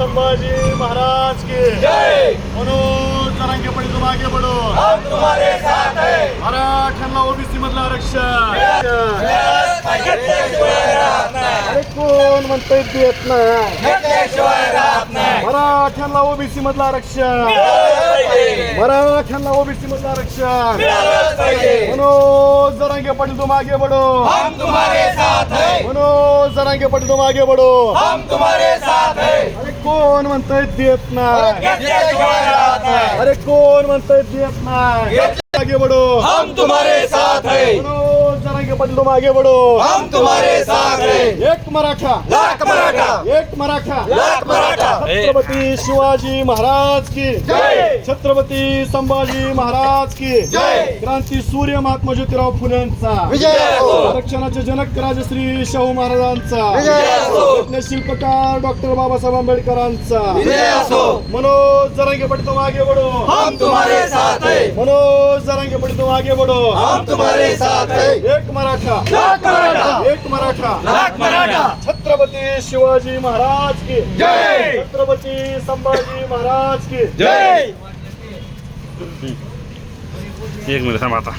संभाजी महाराज की। जय। मनोज जरांगे पडी तुम आगे बढ़ो हम तुम्हारे साथ है। मराठ्यांना ओबीसी मधलं आरक्षण। कोण म्हणतंय देत नाही. मराठ्यांना ओबीसी मधलं आरक्षण। मराठ्यांना ओबीसी मधलं आरक्षण। मनोज जरांगे पडी तुम आगे तुम्हारे साथ है। मनोज जरांगे पडी तुम आगे बढ़ो। हम तुम्हारे साथ है। अरे कोण म्हणतंय देत नाही अरे कोण म्हणतंय देत नाही आगे बढ़ो। हम तुम्हारे साथ है। मनोज जरांगे तुम आगे बढ़ो। हम तुम्हारे साथ है। एक मराठा। लाख मराठा। एक मराठा। लाख मराठा। छत्रपती शिवाजी महाराज की। जय. छत्रपती संभाजी महाराज की जय. क्रांती सूर्य महात्मा ज्योतिराव फुलेंचा. आरक्षणाचे जनक राजश्री शाहू महाराजांचा. शिल्पकार डॉक्टर बाबासाहेब आंबेडकरांचा. मनोज जरांगे पडतो आगे बढो हम तुम्हारे साथ है. मनोज जरांगे पडतो आगे बढो हम तुम्हारे साथ है. एक मराठा. एक मराठा. छत्रपती शिवाजी महाराज की. जय. छत्रपती संभाजी महाराज की. जय. एक मिनिट थांबा आता.